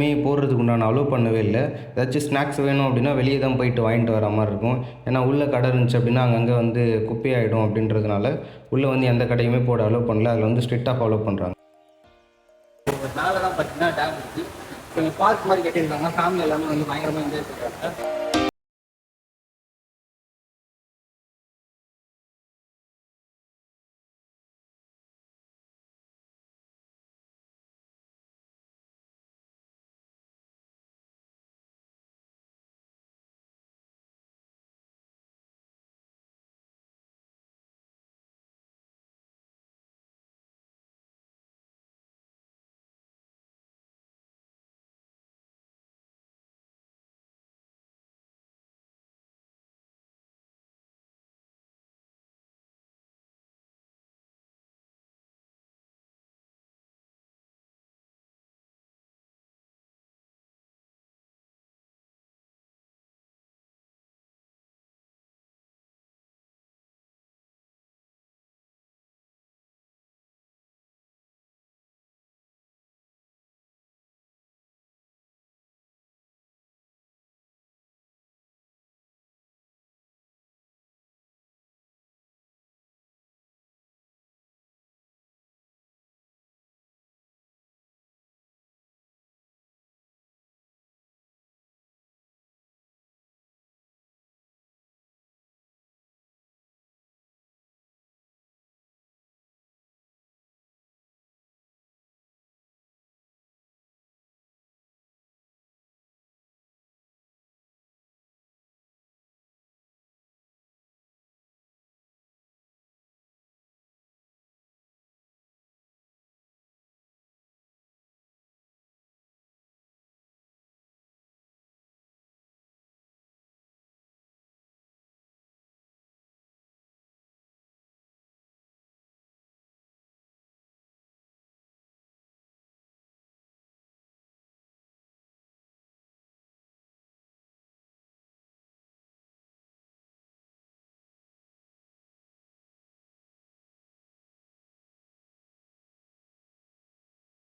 எதுவுமே போடுறதுக்கு உண்டான அலோவ் பண்ணவே இல்லை. ஏதாச்சும் ஸ்நாக்ஸ் வேணும் அப்படின்னா வெளியே தான் போயிட்டு வாங்கிட்டு வர மாதிரி இருக்கும். ஏன்னா உள்ளே கடை இருந்துச்சு அப்படின்னா அங்கங்கே வந்து குப்பையாயிடும் அப்படின்றதுனால உள்ளே வந்து எந்த கடையுமே போட அலோவ் பண்ணல. அதில் வந்து ஸ்ட்ரிக்டாக ஃபாலோ பண்ணுறாங்க ஒரு மேலே தான் பார்த்தீங்கன்னா டேம் இருக்குது கொஞ்சம் பார்க் மாதிரி கட்டியிருக்காங்க. ஃபேமிலி எல்லாமே வந்து பயங்கரமாக என்ஜாய் பண்ணுறாங்க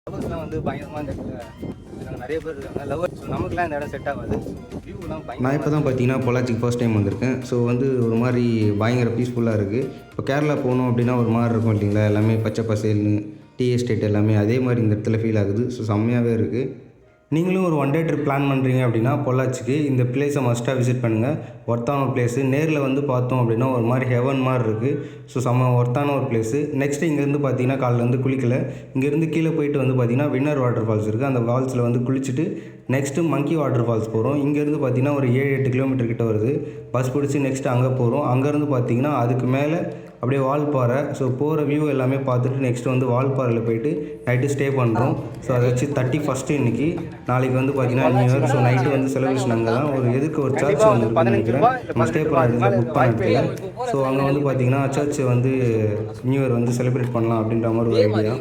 லவர்ஸ்லாம் வந்து பயங்கரமாக இந்த நிறைய பேர் இருக்காங்க. லவர்ஸ் நமக்குலாம் இந்த இடம் செட் ஆகாது. வியூலாம் நான் இப்போ தான் பார்த்தீங்கன்னா பொள்ளாச்சிக்கு ஃபர்ஸ்ட் டைம் வந்திருக்கேன். ஸோ வந்து ஒரு மாதிரி பயங்கர பீஸ்ஃபுல்லாக இருக்குது இப்போ கேரளா போகணும் அப்படின்னா ஒரு மாதிரி இருக்கும் இல்லைங்களா? எல்லாமே பச்சை பசேல்னு டீ எஸ்டேட் எல்லாமே அதே மாதிரி இந்த இடத்துல ஃபீல் ஆகுது. ஸோ செம்மையாகவே இருக்குது நீங்களும் ஒரு ஒன் டே ட்ரிப் பிளான் பண்ணுறீங்க அப்படின்னா பொள்ளாச்சிக்கு இந்த பிளேஸை மஸ்ட்டாக விசிட் பண்ணுங்கள் ஒர்த்தான ஒரு பிளேஸு நேரில் வந்து பார்த்தோம் அப்படின்னா ஒரு மாதிரி ஹெவன் மாதிரி இருக்குது ஸோ செம்ம ஒர்த்தான ஒரு பிளேஸு நெக்ஸ்ட்டு இங்கேருந்து பார்த்தீங்கன்னா காலைல வந்து குளிக்கல. இங்கேருந்து கீழே போயிட்டு வந்து பார்த்தீங்கன்னா வின்னர் வாட்டர் ஃபால்ஸ் இருக்குது அந்த ஃபால்ஸில் வந்து குளிச்சுட்டு நெக்ஸ்ட்டு மங்கி வாட்டர் ஃபால்ஸ் போகிறோம் இங்கேருந்து பார்த்தீங்கன்னா ஒரு ஏழு எட்டு கிலோமீட்டர் கிட்ட வருது. பஸ் பிடிச்சி நெக்ஸ்ட்டு அங்கே போகிறோம் அங்கேருந்து பார்த்தீங்கன்னா அதுக்கு மேலே அப்படியே வால்பாறை ஸோ போகிற வியூ எல்லாமே பார்த்துட்டு நெக்ஸ்ட் வந்து வால்பாறையில் போயிட்டு நைட்டு ஸ்டே பண்ணுறோம் ஸோ அதை வச்சு தேர்ட்டி ஃபஸ்ட்டு இன்றைக்கி நாளைக்கு வந்து பார்த்தீங்கன்னா நியூ இயர் ஸோ நைட்டு வந்து செலிப்ரேஷன் அங்கே தான் ஒரு எதுக்கு ஒரு சர்ச் வந்து நினைக்கிறேன். நம்ம ஸ்டே பண்ண இடத்துல புக் பண்ண இடத்துல ஸோ அங்கே வந்து பார்த்தீங்கன்னா சர்ச் வந்து நியூ இயர் வந்து செலிப்ரேட் பண்ணலாம் அப்படின்ற மாதிரி ஒரு ஐடியா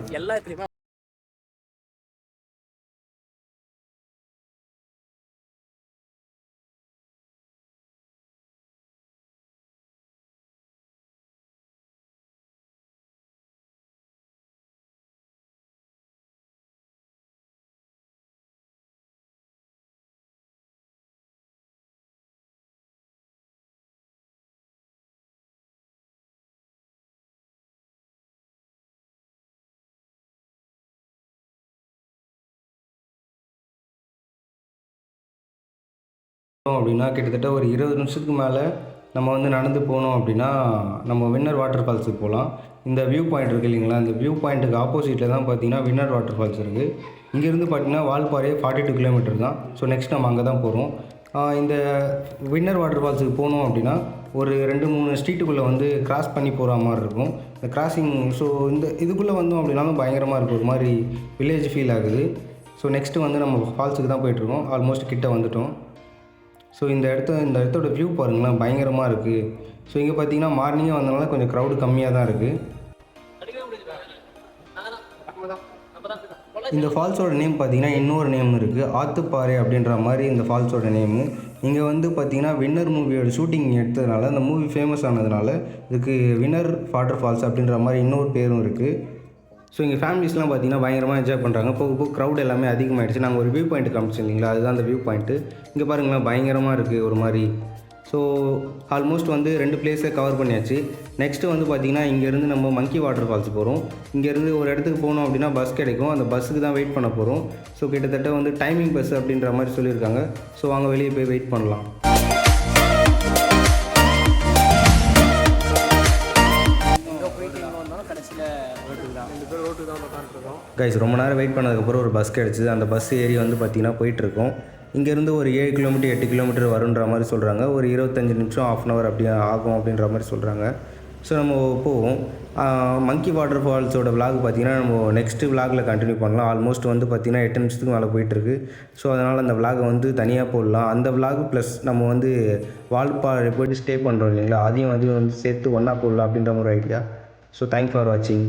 அப்படின்னா கிட்டத்தட்ட ஒரு இருபது நிமிஷத்துக்கு மேலே நம்ம வந்து நடந்து போனோம் அப்படின்னா நம்ம வின்னர் வாட்டர் ஃபால்ஸுக்கு போகலாம். இந்த வியூ பாயிண்ட் இருக்குது இல்லைங்களா? இந்த வியூ பாயிண்ட்டுக்கு ஆப்போசிட்டில் தான் பார்த்தீங்கன்னா வின்னர் வாட்டர் ஃபால்ஸ் இருக்குது இங்கேருந்து பார்த்தீங்கன்னா வால்பாறையே ஃபார்ட்டி டூ கிலோமீட்டர் தான். ஸோ நெக்ஸ்ட் நம்ம அங்கே தான் போகிறோம் இந்த வின்னர் வாட்டர் ஃபால்ஸுக்கு போனோம் அப்படின்னா ஒரு ரெண்டு மூணு ஸ்ட்ரீட்டுக்குள்ளே வந்து கிராஸ் பண்ணி போகிற மாதிரி இருக்கும். இந்த கிராசிங் ஸோ இந்த இதுக்குள்ளே வந்தோம் அப்படின்னாலும் பயங்கரமாக இருக்கும் ஒரு மாதிரி வில்லேஜ் ஃபீல் ஆகுது. ஸோ நெக்ஸ்ட்டு வந்து நம்ம ஃபால்ஸுக்கு தான் போயிட்டுருக்கோம் ஆல்மோஸ்ட் கிட்டே வந்துட்டோம். ஸோ இந்த இடத்த இந்த இடத்தோட வியூ பாருங்களேன் பயங்கரமாக இருக்குது ஸோ இங்கே பார்த்தீங்கன்னா மார்னிங்கே வந்தனால கொஞ்சம் க்ரௌடு கம்மியாக தான் இருக்குது இந்த ஃபால்ஸோட நேம் பார்த்தீங்கன்னா இன்னொரு நேம் இருக்குது ஆத்துப்பாறை அப்படின்ற மாதிரி இந்த ஃபால்ஸோட நேமு இங்கே வந்து பார்த்தீங்கன்னா வின்னர் மூவியோட ஷூட்டிங் எடுத்ததுனால அந்த மூவி ஃபேமஸ் ஆனதுனால இதுக்கு வின்னர் வாட்டர் ஃபால்ஸ் அப்படின்ற மாதிரி இன்னொரு பேரும் இருக்குது ஸோ இங்கே ஃபேமிலிஸ்லாம் பார்த்தீங்கன்னா பயங்கரமாக என்ஜாய் பண்ணுறாங்க போக போக க்ரௌட் எல்லாமே அதிகமாகிடுச்சு நாங்கள் ஒரு வியூ பாயிண்ட் காமிச்சோம் இல்லைங்களா? அதுதான் அந்த வியூ பாயிண்ட்டு இங்கே பாருங்களேன் பயங்கரமாக இருக்குது ஒரு மாதிரி. ஸோ ஆல்மோஸ்ட் வந்து ரெண்டு பிளேஸை கவர் பண்ணியாச்சு. நெக்ஸ்ட்டு வந்து பார்த்திங்கன்னா இங்கேருந்து நம்ம மங்கி வாட்டர் ஃபால்ஸ் போகிறோம் இங்கேருந்து ஒரு இடத்துக்கு போகணும் அப்படின்னா பஸ் கிடைக்கும். அந்த பஸ்ஸுக்கு தான் வெயிட் பண்ண போகிறோம் ஸோ கிட்டத்தட்ட வந்து டைமிங் பஸ் அப்படின்ற மாதிரி சொல்லியிருக்காங்க. ஸோ வாங்க வெளியே போய் வெயிட் பண்ணலாம். கைஸ் ரொம்ப நேரம் வெயிட் பண்ணதுக்கப்புறம் ஒரு பஸ் கிடச்சிது. அந்த பஸ் ஏறி வந்து பார்த்திங்கன்னா போயிட்டுருக்கோம். இங்கேருந்து ஒரு ஏழு கிலோமீட்டர் எட்டு கிலோமீட்டர் வருன்ற மாதிரி சொல்கிறாங்க ஒரு இருபத்தஞ்சி நிமிஷம் ஆஃப் அன் ஹவர் அப்படி ஆகும் அப்படின்ற மாதிரி சொல்கிறாங்க ஸோ நம்ம போவோம். மங்கி வாட்டர் ஃபால்ஸோட விலாக் பார்த்தீங்கன்னா நம்ம நெக்ஸ்ட்டு விலாகில் கண்டினியூ பண்ணலாம். ஆல்மோஸ்ட் வந்து பார்த்திங்கன்னா எட்டு நிமிஷத்துக்கு மேலே போயிட்டுருக்கு. ஸோ அதனால் அந்த விலாகை வந்து தனியாக போடலாம். அந்த விலாக் ப்ளஸ் நம்ம வந்து வால்பாறை போயிட்டு ஸ்டே பண்ணுறோம் இல்லைங்களா? அதையும் வந்து வந்து சேர்த்து ஒன்றா போடலாம் அப்படின்ற ஒரு ஐடியா ஸோ தேங்க்ஸ் ஃபார் வாட்சிங்